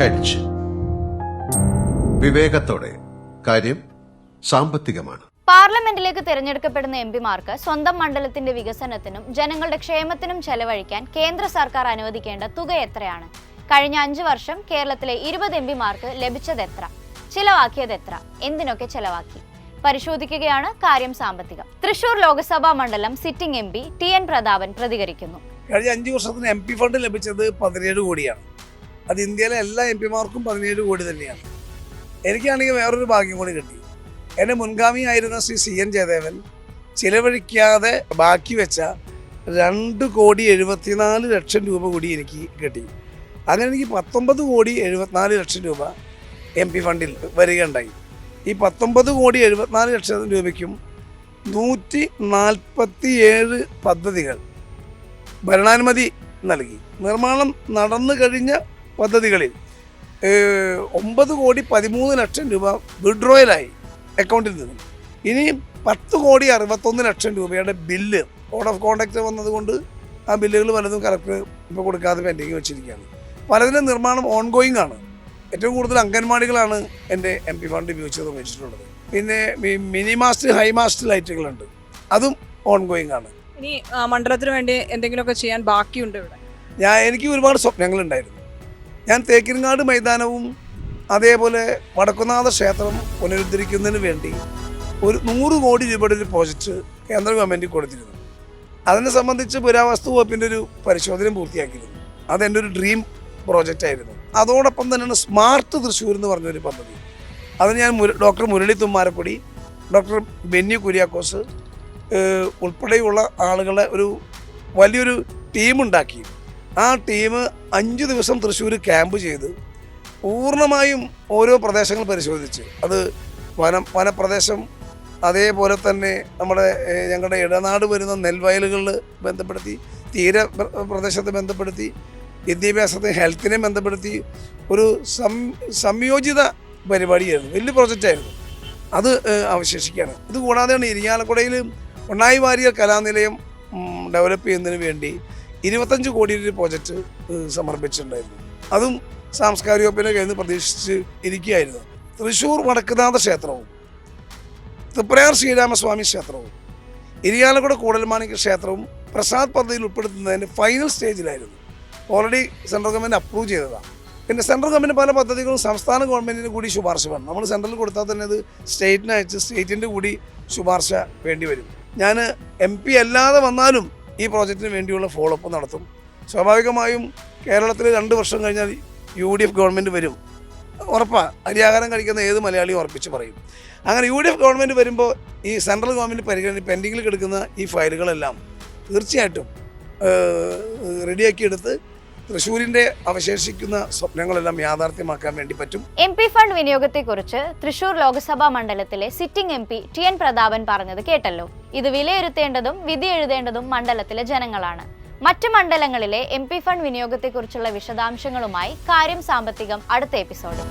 Hedge വിവേകത്തോടെ കാര്യം സാമ്പത്തികമാണ്. പാർലമെന്റിലേക്ക് തിരഞ്ഞെടുക്കപ്പെടുന്ന എം പിമാർക്ക് സ്വന്തം മണ്ഡലത്തിന്റെ വികസനത്തിനും ജനങ്ങളുടെ ക്ഷേമത്തിനും ചെലവഴിക്കാൻ കേന്ദ്ര സർക്കാർ അനുവദിക്കേണ്ട തുക എത്രയാണ്? കഴിഞ്ഞ അഞ്ചു വർഷം കേരളത്തിലെ ഇരുപത് എം പിമാർക്ക് ലഭിച്ചത് എത്ര? ചിലവാക്കിയത് എത്ര? എന്തിനൊക്കെ ചെലവാക്കി? പരിശോധിക്കുകയാണ് കാര്യം സാമ്പത്തികം. തൃശൂർ ലോക്സഭാ മണ്ഡലം sitting M P T N Prathapan പ്രതികരിക്കുന്നു. കഴിഞ്ഞ അഞ്ചു വർഷത്തിന് എം പി ഫണ്ട് ലഭിച്ചത് പതിനേഴ് കോടിയാണ്. അത് ഇന്ത്യയിലെ എല്ലാ എം പിമാർക്കും പതിനേഴ് കോടി തന്നെയാണ്. എനിക്കാണെങ്കിൽ വേറൊരു ഭാഗ്യം കൂടി കിട്ടി. എന്റെ മുൻഗാമിയായിരുന്ന ശ്രീ സി എൻ ജയദേവൻ ചിലവഴിക്കാതെ ബാക്കി വെച്ച രണ്ട് കോടി എഴുപത്തിനാല് ലക്ഷം രൂപ കൂടി എനിക്ക് കിട്ടി. അങ്ങനെ എനിക്ക് പത്തൊമ്പത് കോടി എഴുപത്തിനാല് ലക്ഷം രൂപ എം പി ഫണ്ടിൽ വരികയുണ്ടായി. ഈ പത്തൊമ്പത് കോടി എഴുപത്തിനാല് ലക്ഷം രൂപയ്ക്കും നൂറ്റി നാൽപ്പത്തി ഏഴ് പദ്ധതികൾ ഭരണാനുമതി നൽകി. നിർമ്മാണം നടന്നു കഴിഞ്ഞ പദ്ധതികളിൽ ഒമ്പത് കോടി പതിമൂന്ന് ലക്ഷം രൂപ വിഡ്രോയലായി അക്കൗണ്ടിൽ നിന്നും. ഇനി പത്ത് കോടി അറുപത്തൊന്ന് ലക്ഷം രൂപയുടെ ബില്ല് കോഡ് ഓഫ് കോണ്ടാക്ട് വന്നതുകൊണ്ട് ആ ബില്ലുകൾ പലതും കറക്റ്റ് ഇപ്പോൾ കൊടുക്കാതെ പെൻഡിങ് വെച്ചിരിക്കുകയാണ്. പലതിന്റെ നിർമ്മാണം ഓൺഗോയിങ് ആണ്. ഏറ്റവും കൂടുതൽ അംഗൻവാടികളാണ് എന്റെ എം പി ഫണ്ട് ഉപയോഗിച്ച് നിർമ്മിച്ചിട്ടുള്ളത് പിന്നെ മിനി മാസ്റ്റ് ഹൈ മാസ്റ്റ് ലൈറ്റുകളുണ്ട്. അതും ഓൺഗോയിങ് ആണ്. ഇനി മണ്ഡലത്തിന് വേണ്ടി എന്തെങ്കിലുമൊക്കെ ചെയ്യാൻ ബാക്കിയുണ്ട് ഇവിടെ? ഞാൻ എനിക്ക് ഒരുപാട് സ്വപ്നങ്ങളുണ്ടായിരുന്നു. ഞാൻ തേക്കിൻകാട് മൈതാനവും അതേപോലെ വടക്കുന്നാഥ ക്ഷേത്രം പുനരുദ്ധരിക്കുന്നതിന് വേണ്ടി ഒരു നൂറ് കോടി രൂപയുടെ ഒരു പ്രോജക്റ്റ് കേന്ദ്ര ഗവൺമെന്റ് കൊടുത്തിരുന്നു. അതിനെ സംബന്ധിച്ച് പുരാവസ്തു വകുപ്പിന്റെ ഒരു പരിശോധന പൂർത്തിയാക്കിയിരുന്നു. അതെന്റെ ഒരു ഡ്രീം പ്രോജക്റ്റ് ആയിരുന്നു. അതോടൊപ്പം തന്നെയാണ് സ്മാർട്ട് തൃശ്ശൂർ എന്ന് പറഞ്ഞൊരു പദ്ധതി. അതിന് ഞാൻ ഡോക്ടർ മുരളി തുമ്മാരപ്പൊടി ഡോക്ടർ ബെന്നി കുര്യാക്കോസ് ഉൾപ്പെടെയുള്ള ആളുകളെ ഒരു വലിയൊരു ടീമുണ്ടാക്കി. ആ ടീം അഞ്ച് ദിവസം തൃശ്ശൂർ ക്യാമ്പ് ചെയ്ത് പൂർണമായും ഓരോ പ്രദേശങ്ങൾ പരിശോധിച്ച്. അത് വനം വനപ്രദേശം അതേപോലെ തന്നെ നമ്മുടെ ഞങ്ങളുടെ ഇടനാട് വരുന്ന നെൽവയലുകളിൽ ബന്ധപ്പെടുത്തി തീര പ്രദേശത്തെ ബന്ധപ്പെടുത്തി വിദ്യാഭ്യാസത്തെ ഹെൽത്തിനെ ബന്ധപ്പെടുത്തി ഒരു സം സംയോജിത പരിപാടിയായിരുന്നു. വലിയ പ്രോജക്റ്റായിരുന്നു. അത് അവശേഷിക്കുകയാണ്. ഇത് കൂടാതെയാണ് ഇരിങ്ങാലക്കുടയിൽ ഉണ്ണായി വാരിയർ കലാനിലയം ഡെവലപ്പ് ചെയ്യുന്നതിന് വേണ്ടി ഇരുപത്തഞ്ച് കോടി ഒരു പ്രോജക്റ്റ് സമർപ്പിച്ചിട്ടുണ്ടായിരുന്നു. അതും സാംസ്കാരിക വകുപ്പിനെ കയ്യിൽ നിന്ന് പ്രതീക്ഷിച്ച് ഇരിക്കുകയായിരുന്നു. തൃശ്ശൂർ വടക്കുനാഥ ക്ഷേത്രവും തൃപ്രയാർ ശ്രീരാമസ്വാമി ക്ഷേത്രവും ഇരിയാലക്കുട കൂടൽമാണിക്യ ക്ഷേത്രവും പ്രസാദ് പദ്ധതിയിൽ ഉൾപ്പെടുത്തുന്നതിന്റെ ഫൈനൽ സ്റ്റേജിലായിരുന്നു ഓൾറെഡി സെൻട്രൽ ഗവൺമെന്റ് അപ്രൂവ് ചെയ്തതാണ്. പിന്നെ സെൻട്രൽ ഗവൺമെന്റ് പല പദ്ധതികളും സംസ്ഥാന ഗവൺമെന്റിന് കൂടി ശുപാർശ വേണം. നമ്മൾ സെൻട്രലിൽ കൊടുത്താൽ തന്നെ അത് സ്റ്റേറ്റിന് അയച്ച് സ്റ്റേറ്റിന്റെ കൂടി ശുപാർശ വേണ്ടി വരും. ഞാൻ എം പി അല്ലാതെ വന്നാലും ഈ പ്രോജക്റ്റിന് വേണ്ടിയുള്ള ഫോളോ അപ്പ് നടത്തും. സ്വാഭാവികമായും കേരളത്തിൽ രണ്ട് വർഷം കഴിഞ്ഞാൽ യു ഡി എഫ് ഗവൺമെന്റ് വരും. ഉറപ്പാണ് അരിയാഹാരം കഴിക്കുന്ന ഏത് മലയാളിയും ഉറപ്പിച്ച് പറയും. അങ്ങനെ യു ഡി എഫ് ഗവൺമെന്റ് വരുമ്പോൾ ഈ സെൻട്രൽ ഗവൺമെന്റ് പരിഗണന പെൻഡിങ്ങിൽ കിടക്കുന്ന ഈ ഫയലുകളെല്ലാം തീർച്ചയായിട്ടും റെഡിയാക്കിയെടുത്ത് തൃശൂരിന്റെ അവശേഷിക്കുന്ന സ്വപ്നങ്ങളെല്ലാം യാഥാർത്ഥ്യമാക്കാൻ വേണ്ടി പറ്റും. എം പി ഫണ്ട് വിനിയോഗത്തെക്കുറിച്ച് തൃശൂർ ലോക്സഭാ മണ്ഡലത്തിലെ sitting M P T N Prathapan പറഞ്ഞത് കേട്ടല്ലോ. ഇത് വിലയിരുത്തേണ്ടതും വിധി എഴുതേണ്ടതും മണ്ഡലത്തിലെ ജനങ്ങളാണ്. മറ്റ് മണ്ഡലങ്ങളിലെ എം ഫണ്ട് വിനിയോഗത്തെക്കുറിച്ചുള്ള വിശദാംശങ്ങളുമായി കാര്യം സാമ്പത്തികം അടുത്ത എപ്പിസോഡിൽ